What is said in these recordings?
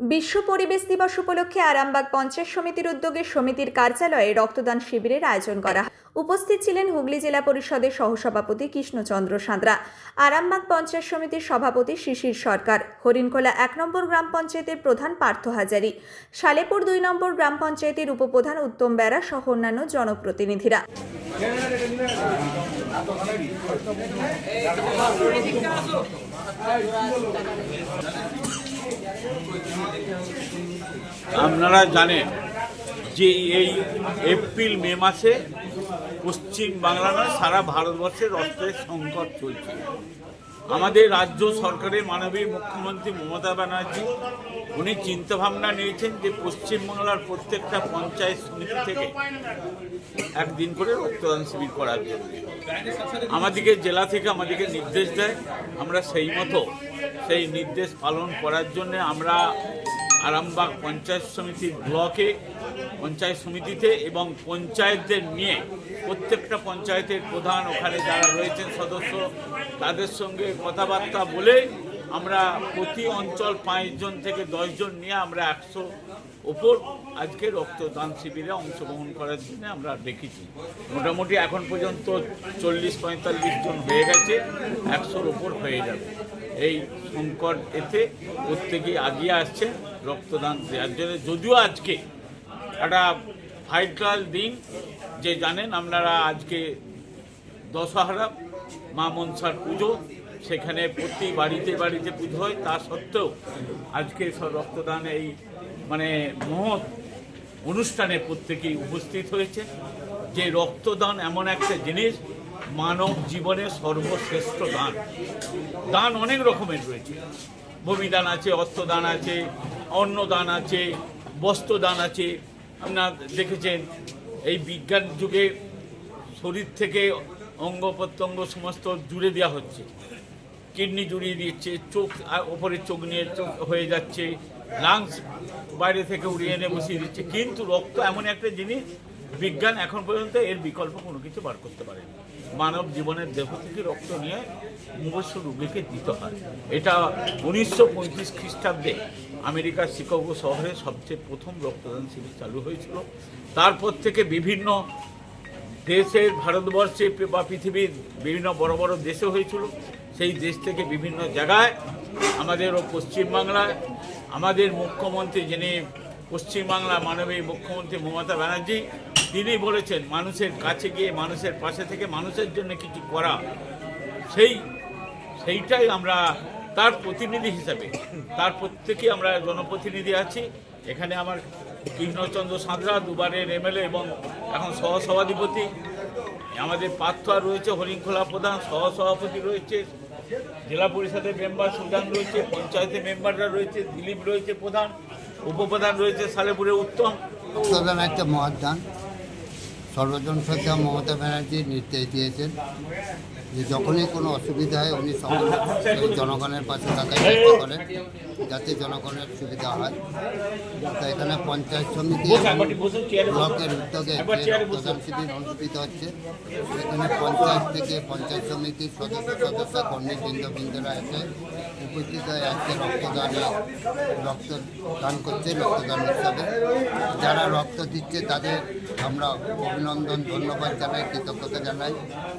বিশ্ব পরিবেশ দিবস উপলক্ষে আরামবাগ পঞ্চায়েত সমিতির উদ্যোগে সমিতির কার্যালয়ে রক্তদান শিবিরের আয়োজন করা। উপস্থিত ছিলেন হুগলি জেলা পরিষদের সহসভাপতি কৃষ্ণচন্দ্র সাঁতরা, আরামবাগ পঞ্চায়েত সমিতির সভাপতি শিশির সরকার, হরিণখোলা এক নম্বর গ্রাম পঞ্চায়েতের প্রধান পার্থ হাজারি সালেপুর দুই নম্বর গ্রাম পঞ্চায়েতের উপপ্রধান উত্তম বেড়া সহ অন্যান্য জনপ্রতিনিধিরা আপনারা জানেন যে এই এপ্রিল মে মাসে পশ্চিম বাংলা সারা ভারতবর্ষে রক্তের সংকট চলছে। আমাদের রাজ্য সরকারের মাননীয় মুখ্যমন্ত্রী মমতা ব্যানার্জি, উনি চিন্তাভাবনা নিয়েছেন যে পশ্চিমবাংলার প্রত্যেকটা পঞ্চায়েত সমিতি থেকে একদিন করে রক্তদান শিবির করার জন্য। আমাদেরকে জেলা থেকে আমাদেরকে নির্দেশ দেয়। আমরা সেই মতো সেই নির্দেশ পালন করার জন্য আমরা আরামবাগ পঞ্চায়েত সমিতির ব্লকে, পঞ্চায়েত সমিতিতে এবং পঞ্চায়েতদের নিয়ে প্রত্যেকটা পঞ্চায়েতের প্রধান ওখানে যারা রয়েছেন সদস্য, তাদের সঙ্গে কথাবার্তা বলে আমরা প্রতি অঞ্চল পাঁচজন থেকে দশজন নিয়ে আমরা একশো ওপর আজকে রক্তদান শিবিরে অংশগ্রহণ করার জন্য আমরা দেখেছি। মোটামুটি এখন পর্যন্ত চল্লিশ পঁয়তাল্লিশ জন হয়ে গেছে, একশোর ওপর হয়ে যাবে। এই সংকট এতে প্রত্যেকেই আগিয়ে আসছে রক্তদান দেওয়ার জন্য। যদিও আজকে একটা ভাইটাল দিন, যে জানেন আপনারা আজকে দশহরা, মা মনসার পুজো, সেখানে প্রতি বাড়িতে বাড়িতে পুজো হয়। তা সত্ত্বেও আজকে সব রক্তদান এই মানে মহৎ অনুষ্ঠানে প্রত্যেকেই উপস্থিত হয়েছে। যে রক্তদান এমন একটা জিনিস মানব জীবনের সর্বশ্রেষ্ঠ দান। দান অনেক রকমের রয়েছে। ভূমিদান আছে অর্থদান আছে অন্নদান আছে বস্ত্রদান আছে। আপনার দেখেছেন, এই বিজ্ঞান যুগে শরীর থেকে অঙ্গ প্রত্যঙ্গ সমস্ত জুড়ে দেওয়া হচ্ছে। কিডনি জুড়িয়ে দিচ্ছে, চোখ ওপরে চোখ নিয়ে চোখ হয়ে যাচ্ছে লাংস বাইরে থেকে উড়িয়ে এনে বসিয়ে দিচ্ছে। কিন্তু রক্ত এমন একটা জিনিস, বিজ্ঞান এখন পর্যন্ত এর বিকল্প কোনো কিছু বার করতে পারেনি। মানব জীবনের দেহ থেকে রক্ত নিয়ে মুমূর্ষ রোগীকে দিতে হয়। এটা উনিশশো পঁয়ত্রিশ খ্রিস্টাব্দে আমেরিকার শিকাগো শহরে সবচেয়ে প্রথম রক্তদান শিবির চালু হয়েছিল। তারপর থেকে বিভিন্ন দেশের ভারতবর্ষে বা পৃথিবীর বিভিন্ন বড় বড় দেশে হয়েছিল। সেই দেশ থেকে বিভিন্ন জায়গায় আমাদেরও পশ্চিমবাংলায়, আমাদের মুখ্যমন্ত্রী যিনি পশ্চিমবাংলা মাননীয় মুখ্যমন্ত্রী মমতা ব্যানার্জি তিনি বলেছেন, মানুষের কাছে গিয়ে, মানুষের পাশে থেকে মানুষের জন্য কিছু করা, সেই, সেইটাই আমরা তার প্রতিনিধি হিসাবে। তার প্রত্যেকেই আমরা জনপ্রতিনিধি আছি। এখানে আমার কৃষ্ণচন্দ্র সাঁতরা, দুবারের এমএলএ এবং এখন সহসভাধিপতি। আমাদের পার্থা রয়েছে, হরিণখোলা প্রধান, সহসভাপতি রয়েছে, জেলা পরিষদের মেম্বার সুদান রয়েছে পঞ্চায়েতের মেম্বাররা রয়েছে, দিলীপ রয়েছে প্রধান, উপপ্রধান রয়েছে সালেপুরে উত্তম। রক্তদান একটা মহৎ দান সর্বজন শ্রদ্ধা মমতা ব্যানার্জি নির্দেশ দিয়েছেন। যে যখনই কোনো অসুবিধা হয়, উনি জনগণের পাশে থাকার চেষ্টা করেন যাতে জনগণের সুবিধা হয় তো এখানে পঞ্চায়েত সমিতি। ব্লকের উদ্যোগে। রক্তদান শিবির অনুষ্ঠিত হচ্ছে, এখানে পঞ্চায়েত থেকে পঞ্চায়েত সমিতির সদস্য সদস্য কর্মীবৃন্দ বৃন্দরা এসে উপস্থিত হয়ে আজকে রক্তদানে, রক্তদান করছে, রক্তদান উৎসবে যারা রক্ত দিচ্ছে, তাদের আমরা অভিনন্দন, ধন্যবাদ জানাই, কৃতজ্ঞতা জানাই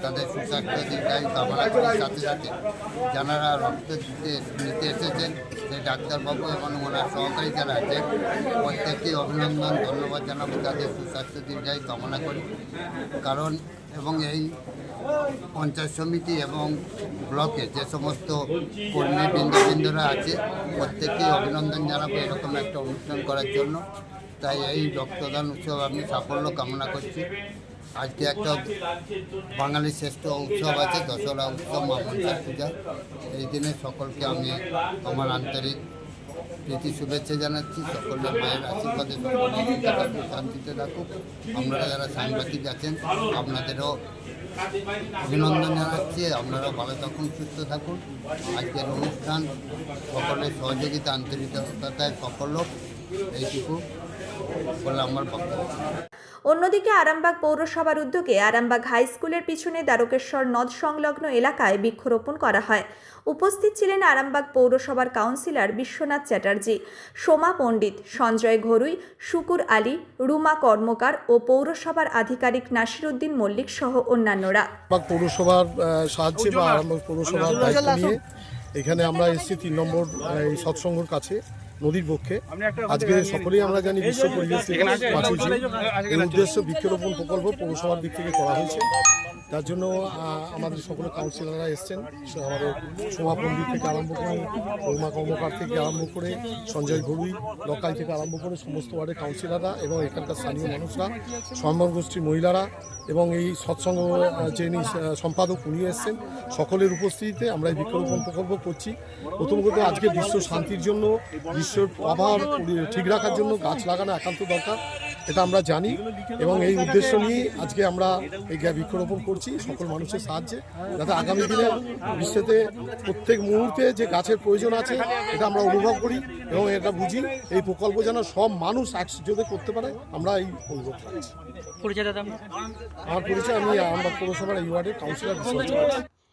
তাদের সুস্বাস্থ্য দীর্ঘায়ু কামনা সাথে সাথে। যারা রক্ত দিতে নিতে এসেছেন সেই ডাক্তারবাবু এবং ওনার সহকারী যারা আছেন প্রত্যেককে অভিনন্দন ধন্যবাদ জানাব। তাদের সুস্বাস্থ্য দীর্ঘায়ু কামনা করি। কারণ এবং এই পঞ্চায়েত সমিতি এবং ব্লকে যে সমস্ত কর্মী বৃন্দবৃন্দরা আছে প্রত্যেককে অভিনন্দন জানাব এরকম একটা অনুষ্ঠান করার জন্য। তাই এই রক্তদান উৎসব আমি সাফল্য কামনা করছি। আজকে একটা বাঙালির শ্রেষ্ঠ উৎসব আছে, দশহরা উৎসব, মা মনসা পূজা। এই দিনে সকলকে আমি আমার আন্তরিক প্রীতি, শুভেচ্ছা জানাচ্ছি। সকলের মায়ের আশীর্বাদে সকলে শান্তিতে থাকুক আপনারা যারা সাংবাদিক আছেন, আপনাদেরও অভিনন্দন জানাচ্ছি। আপনারা ভালো থাকুন, সুস্থ থাকুন। আজকের অনুষ্ঠান সকলের সহযোগিতা, আন্তরিকতায় সকল হোক এইটুকু বলে আমার বক্তব্য। অন্যদিকে আরামবাগ পৌরসভার উদ্যোগে আরামবাগ হাই স্কুলের পিছনে দ্বারকেশ্বর নদ সংলগ্ন এলাকায় বৃক্ষরোপণ করা হয়। উপস্থিত ছিলেন আরামবাগ পৌরসভার কাউন্সিলর বিশ্বনাথ চ্যাটার্জি, সোমা পণ্ডিত, সঞ্জয় ঘরুই, শুকুর আলী, রুমা কর্মকার ও পৌরসভার আধিকারিক নাসিরুদ্দিন মল্লিক সহ অন্যান্যরা। পৌরসভার এখানে আমরা এসেছি তিন নম্বর, এই সৎসঙ্গর কাছে। নদীর পক্ষে। আজকে সকলেই আমরা জানি বিশ্ব পরিবেশ দিবস এই উদ্দেশ্য বৃক্ষরোপণ প্রকল্প পৌরসভার দিক থেকে করা হয়েছে। তার জন্য আমাদের সকল কাউন্সিলররা এসছেন। আমাদের সোমা থেকে আরম্ভ করে রৌমা কর্মকার থেকে আরম্ভ করে, সঞ্জয় ঘরুই লকাই থেকে আরম্ভ করে, সমস্ত ওয়ার্ডের কাউন্সিলররা এবং এখানকার স্থানীয় মানুষরা সম্মান গোষ্ঠীর মহিলারা এবং এই সৎসঙ্গ যিনি সম্পাদক উনি এসছেন, সকলের উপস্থিতিতে আমরা এই বৃক্ষরোপণ প্রকল্প করছি। প্রথম কথা, আজকে বিশ্ব শান্তির জন্য, বিশ্বের আবহাওয়ার পরি- ঠিক রাখার জন্য গাছ লাগানো একান্ত দরকার। এটা আমরা জানি এবং এই উদ্দেশ্য নিয়ে আজকে আমরা এই বৃক্ষরোপণ করছি সকল মানুষের সাহায্যে যাতে আগামী দিনে বিশ্বেতে প্রত্যেক মুহূর্তে যে গাছের প্রয়োজন আছে এটা আমরা অনুভব করি এবং এটা বুঝি এই প্রকল্প যেন সব মানুষ একসাথে করতে পারে আমরা এই অনুভব করছি পরিচয় আমার পরিচয় আমি আমরা পৌরসভার এই ওয়ার্ডের কাউন্সিলর।